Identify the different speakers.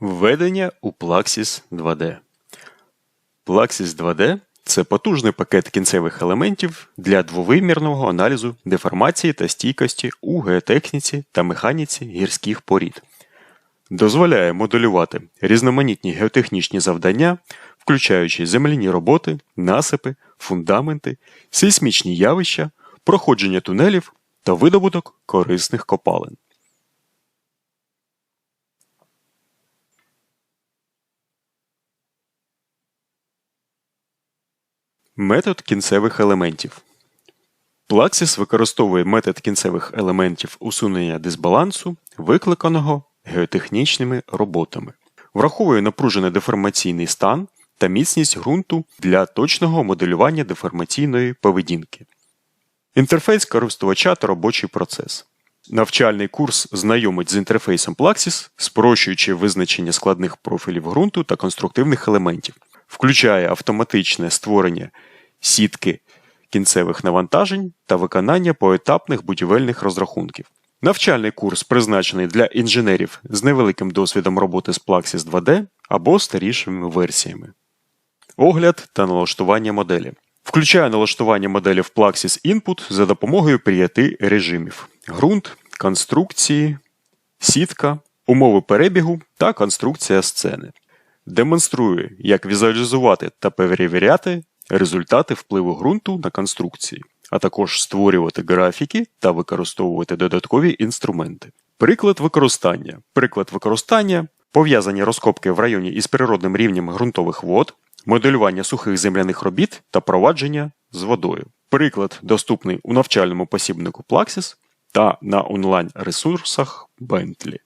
Speaker 1: Введення у Plaxis 2D. Plaxis 2D це потужний пакет кінцевих елементів для двовимірного аналізу деформації та стійкості у геотехніці та механіці гірських порід. Дозволяє моделювати різноманітні геотехнічні завдання, включаючи земляні роботи, насипи, фундаменти, сейсмічні явища, проходження тунелів та видобуток корисних копалин. Метод кінцевих елементів. Plaxis використовує метод кінцевих елементів усунення дисбалансу, викликаного геотехнічними роботами, враховує напружений деформаційний стан та міцність ґрунту для точного моделювання деформаційної поведінки. Інтерфейс користувача та робочий процес. Навчальний курс знайомить з інтерфейсом Plaxis, спрощуючи визначення складних профілів ґрунту та конструктивних елементів, включає автоматичне створення сітки кінцевих навантажень та виконання поетапних будівельних розрахунків. Навчальний курс призначений для інженерів з невеликим досвідом роботи з Plaxis 2D або старішими версіями. Огляд та налаштування моделі. Включає налаштування моделі в Plaxis Input за допомогою п'яти режимів: ґрунт, конструкції, сітка, умови перебігу та конструкція сцени. Демонструє, як візуалізувати та перевіряти результати впливу ґрунту на конструкції, а також створювати графіки та використовувати додаткові інструменти. Приклад використання. Приклад використання пов'язані розкопки в районі із природним рівнем ґрунтових вод, моделювання сухих земляних робіт та провадження з водою. Приклад доступний у навчальному посібнику Plaxis та на онлайн ресурсах Bentley.